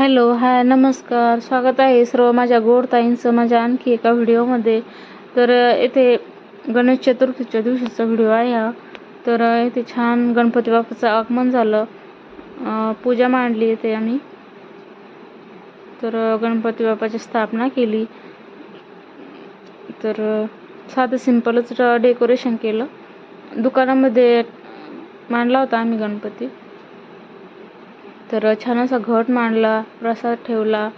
Hello hi नमस्कार. स्वागत आहे सर्व माझ्या गोड ताईंचं माझ्या आणखी एका व्हिडिओमध्ये. तर येथे गणेश चतुर्थीच्या दिवशीचा व्हिडिओ आहे हा. तर येथे छान गणपती बाप्पाचं आगमन झालं. पूजा मांडली येथे आम्ही. तर गणपती बाप्पाची स्थापना केली. तर साधं सिंपलच डेकोरेशन केलं. दुकानामध्ये मांडला होता आम्ही गणपती. तर छान असा घट मांडला प्रसाद ठेवला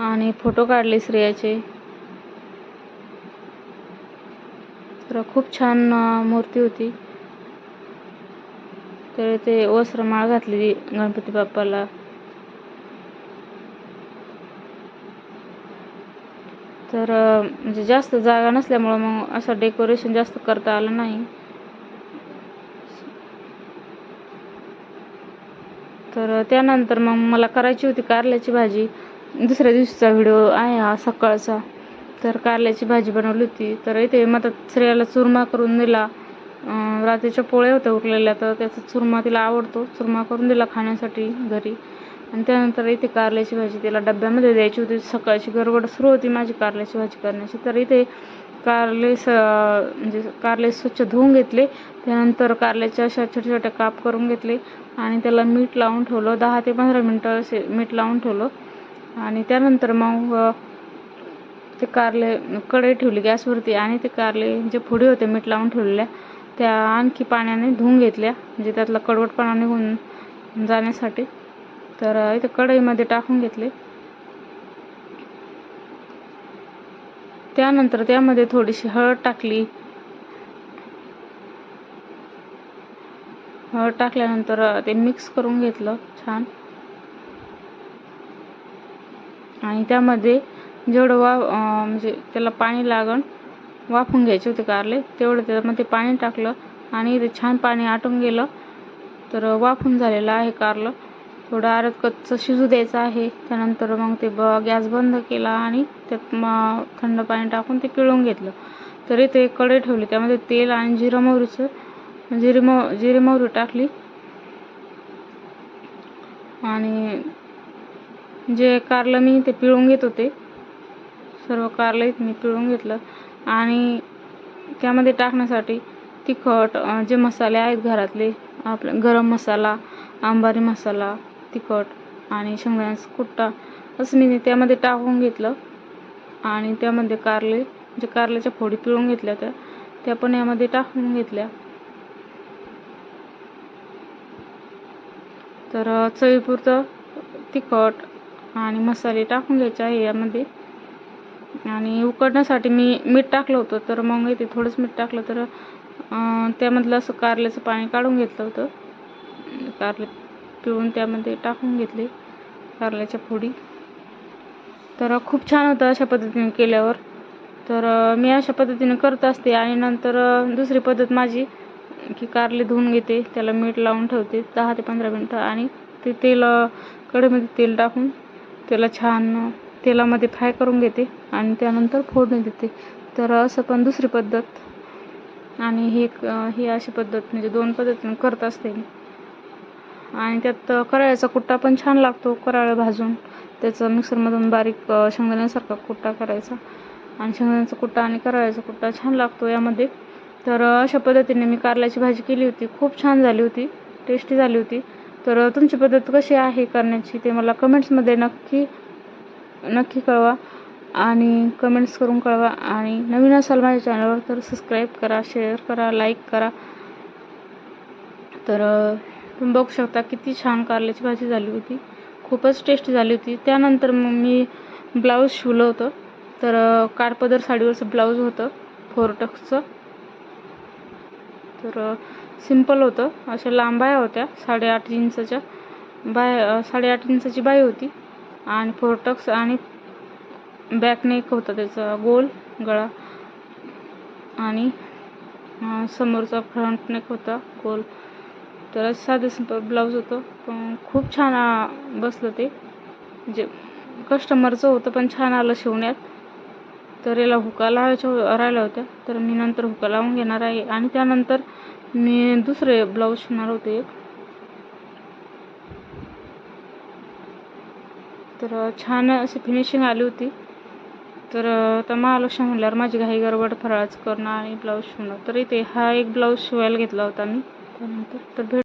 आणि फोटो काढले स्त्रियाचे तर खूप छान मूर्ती होती. तर ते वस्त्रमाळ घातली गणपती बाप्पाला. तर म्हणजे जास्त जागा नसल्यामुळं मग असं डेकोरेशन जास्त करता आलं नाही. तर त्यानंतर मग मला करायची होती कारल्याची भाजी. दुसऱ्या दिवशीचा व्हिडिओ आहे हा सकाळचा. तर कारल्याची भाजी बनवली होती. तर इथे मग स्त्रियाला चुरमा करून दिला. रात्रीच्या पोळ्या होत्या उरलेल्या तर त्याचा चुरमा तिला आवडतो. चुरमा करून दिला खाण्यासाठी घरी. आणि त्यानंतर इथे कारल्याची भाजी तिला डब्यामध्ये द्यायची होती. सकाळची गडबड सुरू होती माझी कारल्याची भाजी करण्याची. तर इथे कारले स म्हणजे कारले स्वच्छ धुवून घेतले. त्यानंतर कारल्याच्या अशा छोटे छोटे काप करून घेतले आणि त्याला मीठ लावून ठेवलं. दहा ते पंधरा मिनटं असे मीठ लावून ठेवलं. आणि त्यानंतर मग ते कारले कढई ठेवली गॅसवरती आणि ते कारले जे पुढे होते मीठ लावून ठेवलेल्या त्या आणखी पाण्याने धुवून घेतल्या. म्हणजे त्यातला कडवटपणा निघून जाण्यासाठी. तर इथे कढईमध्ये टाकून घेतले. त्यानंतर त्यामध्ये थोडीशी हळद टाकली. हळद टाकल्यानंतर ते मिक्स करून घेतलं छान. आणि त्यामध्ये जेवढं वा म्हणजे त्याला पाणी लागण वाफून घ्यायचे होते कारले तेवढं त्यामध्ये पाणी टाकलं आणि ते छान पाणी आटून गेलं. तर वाफून झालेलं आहे कारलं. थोडं आरत कच्चं शिजू द्यायचं आहे. त्यानंतर मग ते ब गॅस बंद केला आणि त्यात मग थंड पाणी टाकून ते पिळून घेतलं. तरी ते कढई ठेवली. त्यामध्ये तेल आणि जिरं मोहरीचं जिरी मो जिरे मोहरी टाकली. आणि जे कारलं मी ते पिळून घेत होते. सर्व कारलं मी पिळून घेतलं. आणि त्यामध्ये टाकण्यासाठी तिखट जे मसाले आहेत घरातले आपलं गरम मसाला आंबारी मसाला तिखट आणि शेंगदाण्याचा कुट्टा असं मी त्यामध्ये टाकून घेतलं. आणि त्यामध्ये कारले जे कारल्याच्या फोडी पिळून घेतल्या त्या त्या पण यामध्ये टाकून घेतल्या. तर चवीपुरतं तिखट आणि मसाले टाकून घ्यायचे आहे यामध्ये. आणि उकडण्यासाठी मी मीठ टाकलं होतं तर मग इथे थोडंच मीठ टाकलं तर त्यामधलं असं कारल्याचं पाणी काढून घेतलं होतं. कारले पिळून त्यामध्ये टाकून घेतले कारल्याच्या फोडी. तर खूप छान होतं अशा पद्धतीने केल्यावर. तर मी अशा पद्धतीने करत असते आणि नंतर दुसरी पद्धत माझी की कारले धुवून घेते त्याला मीठ लावून ठेवते दहा ते पंधरा मिनटं आणि ते तेल अं, कढईमध्ये तेल टाकून त्याला छान तेलामध्ये फ्राय करून घेते आणि त्यानंतर फोडणी देते. तर असं पण दुसरी पद्धत आणि हे ही अशी पद्धत म्हणजे दोन पद्धतीने करत असते मी. आणि त्यात कराळ्याचा कुट्टा पण छान लागतो कराळं भाजून. त्याचं मिक्सरमधून बारीक शेंगदाण्यासारखा कुट्टा करायचा. आणि शेंगदाण्याचा कुट्टा आणि कराळ्याचा कुट्टा छान लागतो यामध्ये. तर अशा पद्धतीने मी कारल्याची भाजी केली होती. खूप छान झाली होती. टेस्टी झाली होती. तर तुमची पद्धत कशी आहे करण्याची ते मला कमेंट्समध्ये नक्की नक्की कळवा. आणि कमेंट्स करून कळवा. आणि नवीन असाल माझ्या चॅनलवर तर सबस्क्राईब करा शेअर करा लाईक करा. तर तुम्ही बघू शकता किती छान कारल्याची भाजी झाली होती. खूपच टेस्टी झाली होती. त्यानंतर मग मी ब्लाऊज शिवलं होतं. तर काडपदर साडीवरचं ब्लाऊज होतं. फोरटक्सचं तर सिंपल होतं. अशा लांब बाया होत्या. साडेआठ इंचाच्या बाय साडेआठ इंचाची बाई होती. आणि फोरटक्स आणि बॅक नेक होता त्याचा. गोल गळा. आणि समोरचा फ्रंट नेक होता. गोल. तर साधं सिंपल ब्लाऊज होतं. पण खूप छान बसलं ते. म्हणजे कस्टमरचं होतं पण छान आलं शिवण्यात. तर याला हुका लावायच्या राहिल्या होत्या. तर मी नंतर हुका लावून घेणार आहे. आणि त्यानंतर मी दुसरे ब्लाऊज शिवणार होते एक. तर छान अशी फिनिशिंग आली होती. तर आता महालक्ष्मी म्हणल्यावर माझी घाई गडबड फराळच करणं आणि ब्लाऊज शिवणं. तर इथे हा एक ब्लाऊज शिवायला घेतला होता मी. त्यानंतर तर भेट